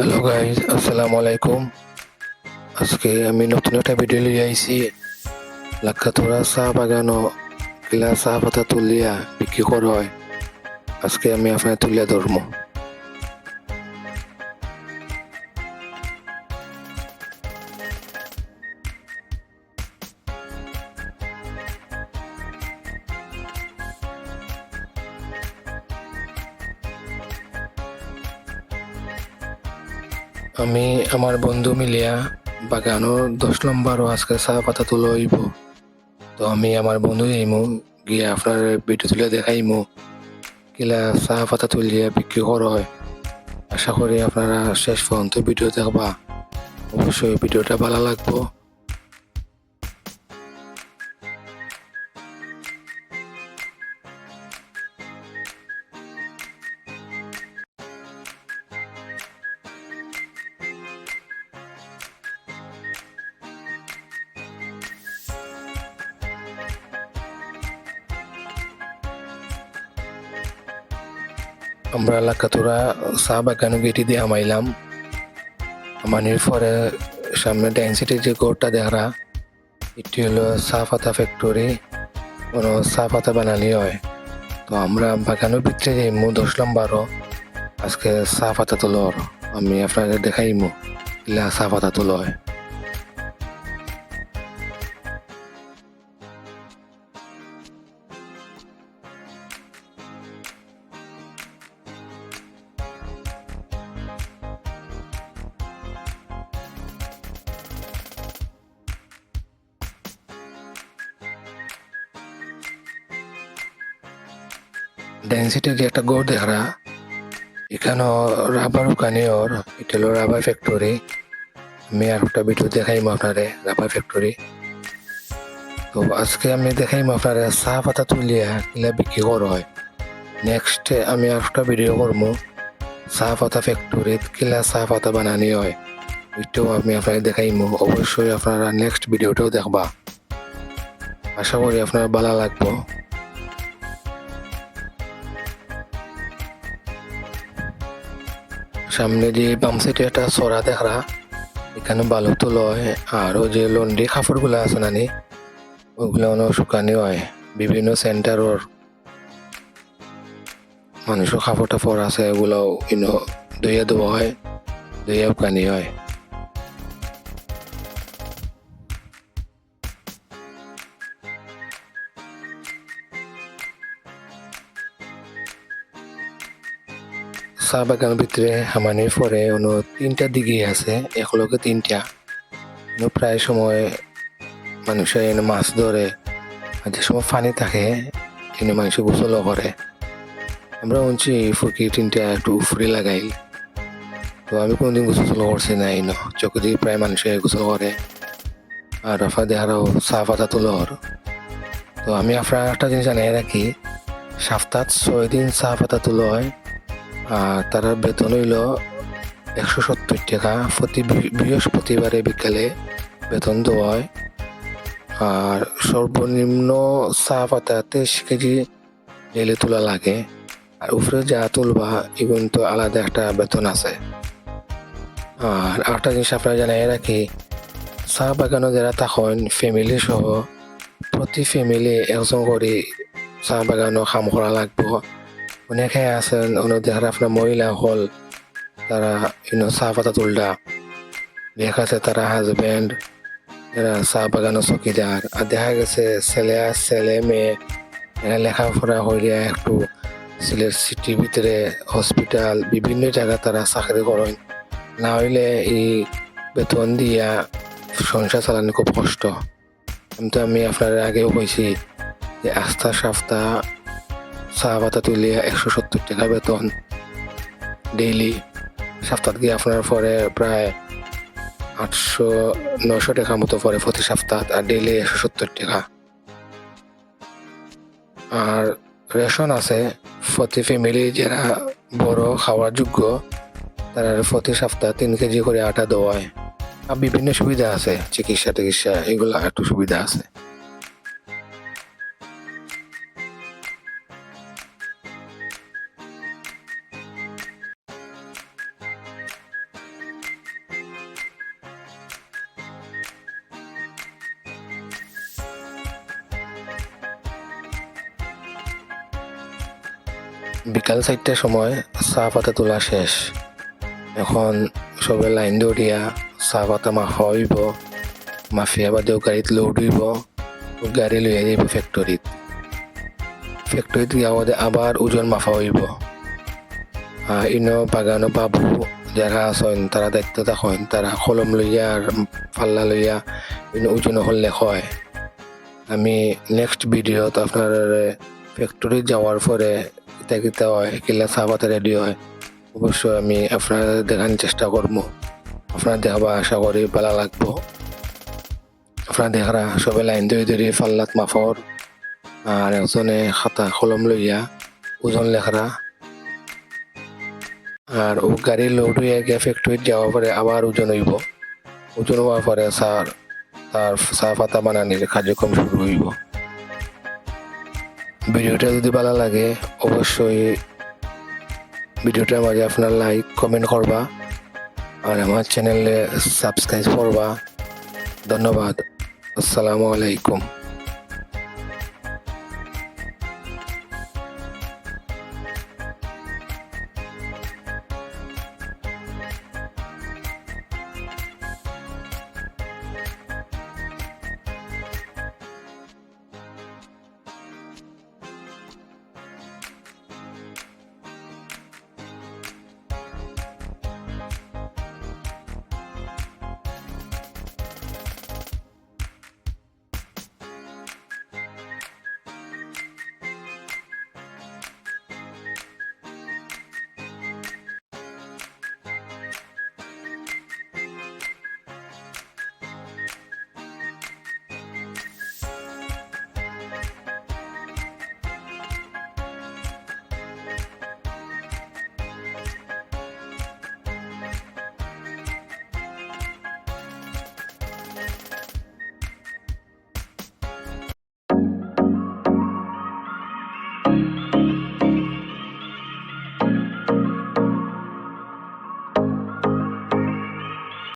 Hello guys আসসালামু আলাইকুম আজকে আমি নতুন একটা ভিডিও লিয়ে আইছি। লাক্ষাথোড়া চাহ বাগানো কিলা চাহ পাতা তুলিয়া বিক্রি করা হয়। আজকে আমি আপনার তুলিয়া ধরবো। আমি আমার বন্ধু মিলিয়া বাগানোর দশ নম্বরও আজকে চাহ পাতা তুলে হইব তো আমি আমার বন্ধু যাইমু গিয়ে আপনার ভিডিও তুলে দেখাইমু কিলা চাহ পাতা তুলিয়ে বিক্রি করা হয়। আশা করি আপনারা শেষ পর্যন্ত ভিডিও দেখবা অবশ্যই ভিডিওটা ভালো লাগবো। আমরা লাকাতুরা চা বাগানো গেটি দিয়ে আমাইলাম আমানির পরে সামনে ডেন্সিটি যে গোড়টা দেখা এটি হলো চা ফ্যাক্টরি, কোনো চা পাতা বানালি হয়। তো আমরা বাগানের ভিতরে যাইমু, দশ নম্বরও আজকে চা পাতা তোলর আমি আপনাদের দেখাইমু কিলা চা পাতা হয়। ডেন্সিটির যে একটা গোড় দেখা। এখানেও রাবার ওখানে ওর। এটা হলো রাবার ফ্যাক্টরি আমি আর একটা ভিডিও দেখাইম আপনারে রাবার ফ্যাক্টরি তো আজকে আমি দেখাইম আপনারে চা পাতা তুলিয়া কিলা বিক্রি করা হয়। নেক্সট আমি আর একটা ভিডিও করব চা পাতা ফ্যাক্টরিত কিলা চা পাতা বানানি হয়। ওইটাও আমি আপনাকে দেখাইমু। অবশ্যই আপনারা নেক্সট ভিডিওটাও দেখবা। আশা করি আপনার ভালো লাগবো। সামনে যে বাম সাইডে একটা সরা দেখা এখানে বালু তোলা হয়, আরও যে লন্ডি কাপড়গুলো আছে নানি, ওগুলো অনেক শুকানি হয়, বিভিন্ন সেন্টারর মানুষের কাপড় টাপড় আছে ওগুলো ইনো দইয়া দেওয়া হয় দইয়া শুকানি হয়। চাহ বাগানের ভিতরে হামানি পরে অন্য তিনটা দিকে আছে, একলগে তিনটা। প্রায় সময় মানুষে এনে মাছ ধরে আর যে সময় পানি থাকে, এনে মানুষ গোসল করে আমরা উঞ্চি ফুকি তিনটা একটু উফরি লাগাইল। তো আমি কোনোদিন গোসল করছি না। এনে চোখে দিয়ে প্রায় মানুষে গোসল করে আর রফা দেহারও চাহ পাতা তুলো তো আমি আপনার একটা জিনিস জানাই রাখি সপ্তাহ ছয় দিন চাহ পাতা তুলো হয়। আর তার বেতন হইল একশো সত্তর টাকা। প্রতি বৃহস্পতিবারে বিকালে বেতন দেওয়া হয়। আর সর্বনিম্ন চা পাতা তেইশ কেজি ডেলি তোলা লাগে। আর উপরে যা তুলবা, এগুলো তো আলাদা একটা বেতন আছে। আর একটা জিনিস আপনারা জানাই রাখি, চা বাগানো যারা তখন ফ্যামিলি সহ, প্রতি ফ্যামিলি একজন করে চা বাগানো কাম করা লাগবো। অনেকে আছেন, অনেক আপনার মহিলা হল, তারা ইনো চা পাতা তুলডা। দেখা আছে তারা হাজবেন্ড এরা চা বাগানো চকিদার। আর দেখা গেছে ছেলে ছেলে মেয়ে, এরা লেখাপড়া হইয়া একটু সিলেট সিটির ভিতরে হসপিটাল বিভিন্ন জায়গা তারা চাকরি করেন। না হইলে এই বেতন দিয়া সংসার চালানো খুব কষ্ট। কিন্তু আমি আপনার আগেও কইছি যে আস্থা সাপ্তাহ চা পাতা তুলে একশো সত্তর টাকা বেতন। ডেইলি সপ্তাহ গিয়ে আপনার পরে প্রায় আটশো নশো টাকা মতো পরে প্রতি সপ্তাহ, আর ডেইলি একশো সত্তর টাকা। আর রেশন আছে, প্রতি ফ্যামিলি যারা বড়, খাওয়ার যোগ্য, তারা প্রতি সপ্তাহ তিন কেজি করে আটা দেওয়া হয় আর বিভিন্ন সুবিধা আছে চিকিৎসা টিকিৎসা এগুলো একটু সুবিধা আছে। বিকাল চারটার সময় চাহ পাতা তোলা শেষ। এখন সবে লাইন দৌড়িয়া চাহ পাতা মাখা হইব মাফিয়া বাদেও গাড়ীত লোড হইব গাড়ী লৈ আহিব ফেক্টৰীত ফেক্টৰীত যাওঁতে আবার ওজন মাফা হইব ইনো বাগানো বাবু যারা আছেন তারা দায়িত্ব থাকেন তারা কলম লইয়া আর পাল্লা লইয়া ইনো ওজন হলে হয় আমি নেক্সট ভিডিওত আপনার ফ্যাক্টরি যাওয়ার পরে কিতা হয় কিলা পাতা রেডি হয়। অবশ্যই আমি আপনার দেখার চেষ্টা করব। আপনার দেখাবা আশা করি ভালো লাগবো। আপনার দেখারা সবে লাইন ধরে ধরে ফাল্লাত মাফর। আর একজনে খাতা কলম লইয়া ওজন লেখরা। আর ও গাড়ি লোড হয়ে গিয়ে ফ্যাক্টরিত যাওয়ার পরে আবার ওজন হইব। ওজন হওয়ার পরে স্যার, তার চা বানানির কার্যক্রম শুরু হইব। ভিডিওটা যদি ভালো লাগে, অবশ্যই ভিডিওটার মাঝে আপনার লাইক কমেন্ট করবা আর আমার চ্যানেলে সাবস্ক্রাইব করবা। ধন্যবাদ। আসসালামু আলাইকুম।